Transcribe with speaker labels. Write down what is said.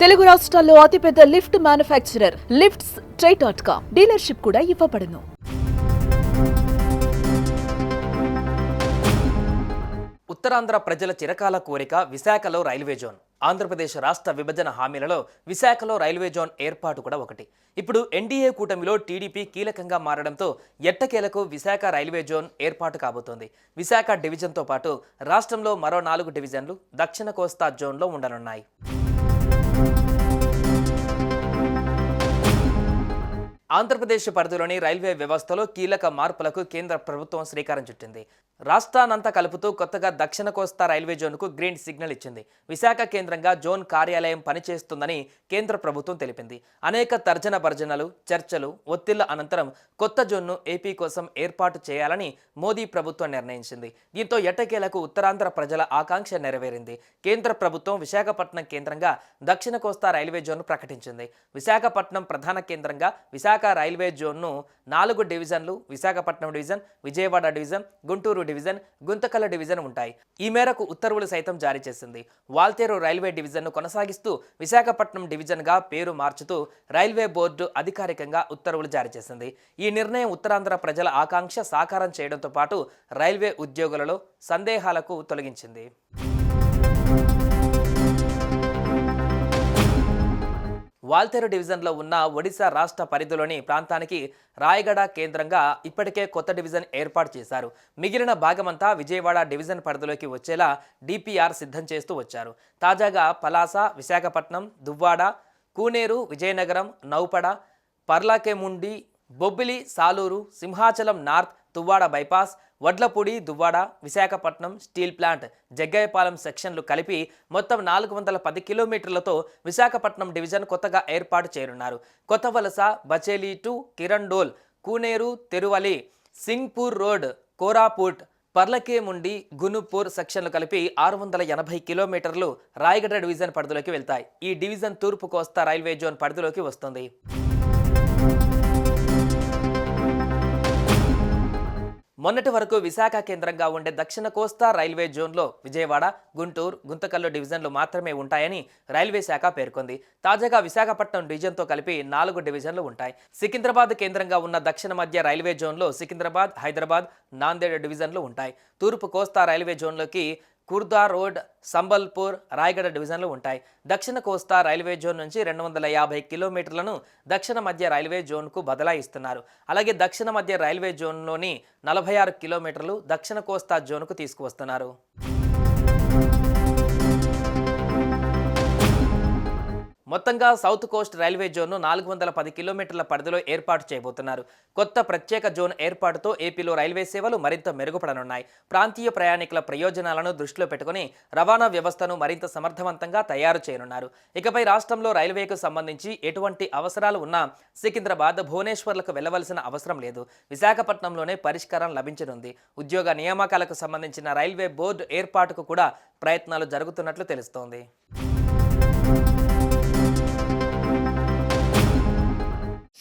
Speaker 1: తెలుగు రాష్ట్రాల్లో అతిపెద్ద lift manufacturer lifts try dot com dealership కూడా ఇవ్వబడును.
Speaker 2: ఉత్తరాంధ్ర ప్రజల చిరకాల కోరిక విశాఖలో రైల్వే జోన్. ఆంధ్రప్రదేశ్ రాష్ట్ర విభజన హామీలలో విశాఖలో రైల్వే జోన్ ఏర్పాటు కూడా ఒకటి. ఇప్పుడు ఎన్డీఏ కూటమిలో టీడీపీ కీలకంగా మారడంతో ఎట్టకేలకు విశాఖ రైల్వే జోన్ ఏర్పాటు కాబోతోంది. విశాఖ డివిజన్తో పాటు రాష్ట్రంలో మరో నాలుగు డివిజన్లు దక్షిణ కోస్తా జోన్లో ఉండనున్నాయి. ఆంధ్రప్రదేశ్ పరిధిలోని రైల్వే వ్యవస్థలో కీలక మార్పులకు కేంద్ర ప్రభుత్వం శ్రీకారం చుట్టింది. రాష్ట్రానంతా కలుపుతూ కొత్తగా దక్షిణ కోస్తా రైల్వే జోన్కు గ్రీన్ సిగ్నల్ ఇచ్చింది. విశాఖ కేంద్రంగా జోన్ కార్యాలయం పనిచేస్తుందని కేంద్ర ప్రభుత్వం తెలిపింది. అనేక తర్జన భర్జనలు చర్చలు ఒత్తిళ్ళ అనంతరం కొత్త జోన్ను ఏపీ కోసం ఏర్పాటు చేయాలని మోదీ ప్రభుత్వం నిర్ణయించింది. దీంతో ఎట్టకేలకు ఉత్తరాంధ్ర ప్రజల ఆకాంక్ష నెరవేరింది. కేంద్ర ప్రభుత్వం విశాఖపట్నం కేంద్రంగా దక్షిణ కోస్తా రైల్వే జోన్ ప్రకటించింది. విశాఖపట్నం ప్రధాన కేంద్రంగా విశాఖ రైల్వే జోన్ను నాలుగు డివిజన్లు Visakhapatnam division Vijayawada division Guntur division Guntakal division ఉంటాయి. ఈ మేరకు ఉత్తర్వులు సైతం జారీ చేసింది. వాల్తేరు రైల్వే డివిజన్ను కొనసాగిస్తూ విశాఖపట్నం డివిజన్గా పేరు మార్చుతూ రైల్వే బోర్డు అధికారికంగా ఉత్తర్వులు జారీ చేసింది. ఈ నిర్ణయం ఉత్తరాంధ్ర ప్రజల ఆకాంక్ష సాకారం చేయడంతో పాటు రైల్వే ఉద్యోగులలో సందేహాలకు తొలగించింది. వాల్తేరు డివిజన్లో ఉన్న ఒడిశా రాష్ట్ర పరిధిలోని ప్రాంతానికి రాయగడ కేంద్రంగా ఇప్పటికే కొత్త డివిజన్ ఏర్పాటు చేశారు. మిగిలిన భాగమంతా విజయవాడ డివిజన్ పరిధిలోకి వచ్చేలా డిపిఆర్ సిద్ధం చేస్తూ వచ్చారు. తాజాగా Palasa Visakhapatnam Duvvada Kuneru Vizianagaram Naupada Paralakhemundi Bobbili Salur Simhachalam north Tuvvada bypass Vadlapudi Duvvada Visakhapatnam steel plant Jaggayyapalem సెక్షన్లు కలిపి మొత్తం నాలుగు వందల పది కిలోమీటర్లతో విశాఖపట్నం డివిజన్ కొత్తగా ఏర్పాటు చేయనున్నారు. Kottavalasa Bacheli to Kirandul Kuneru Theruvali Singapur road Koraput Paralakhemundi Gunupur సెక్షన్లు కలిపి ఆరు వందల ఎనభై కిలోమీటర్లు రాయగడ డివిజన్ పరిధిలోకి వెళ్తాయి. ఈ డివిజన్ తూర్పు కోస్తా రైల్వే జోన్ పరిధిలోకి వస్తుంది. మొన్నటి వరకు విశాఖ కేంద్రంగా ఉండే దక్షిణ కోస్తా రైల్వే జోన్లో విజయవాడ గుంటూరు గుంతకల్లు డివిజన్లు మాత్రమే ఉంటాయని రైల్వే శాఖ పేర్కొంది. తాజాగా విశాఖపట్నం డివిజన్తో కలిపి నాలుగు డివిజన్లు ఉంటాయి. సికింద్రాబాద్ కేంద్రంగా ఉన్న దక్షిణ మధ్య రైల్వే జోన్లో సికింద్రాబాద్ హైదరాబాద్ నాందేడ్ డివిజన్లు ఉంటాయి. తూర్పు కోస్తా రైల్వే జోన్లోకి కుర్దా రోడ్ సంబల్పూర్ రాయగడ డివిజన్లు ఉంటాయి. దక్షిణ కోస్తా రైల్వే జోన్ నుంచి రెండు వందల యాభై కిలోమీటర్లను దక్షిణ మధ్య రైల్వే జోన్కు బదలాయిస్తున్నారు. అలాగే దక్షిణ మధ్య రైల్వే జోన్లోని నలభై ఆరు కిలోమీటర్లు దక్షిణ కోస్తా జోన్కు తీసుకువస్తున్నారు. మొత్తంగా సౌత్ కోస్ట్ రైల్వే జోన్ను నాలుగు వందల పది కిలోమీటర్ల పరిధిలో ఏర్పాటు చేయబోతున్నారు. కొత్త ప్రత్యేక జోన్ ఏర్పాటుతో ఏపీలో రైల్వే సేవలు మరింత మెరుగుపడనున్నాయి. ప్రాంతీయ ప్రయాణికుల ప్రయోజనాలను దృష్టిలో పెట్టుకుని రవాణా వ్యవస్థను మరింత సమర్థవంతంగా తయారు చేయనున్నారు. ఇకపై రాష్ట్రంలో రైల్వేకు సంబంధించి ఎటువంటి అవసరాలు ఉన్నా సికింద్రాబాద్ భువనేశ్వర్లకు వెళ్ళవలసిన అవసరం లేదు. విశాఖపట్నంలోనే పరిష్కారం లభించనుంది. ఉద్యోగ నియామకాలకు సంబంధించిన రైల్వే బోర్డు ఏర్పాటుకు కూడా ప్రయత్నాలు జరుగుతున్నట్లు తెలుస్తోంది.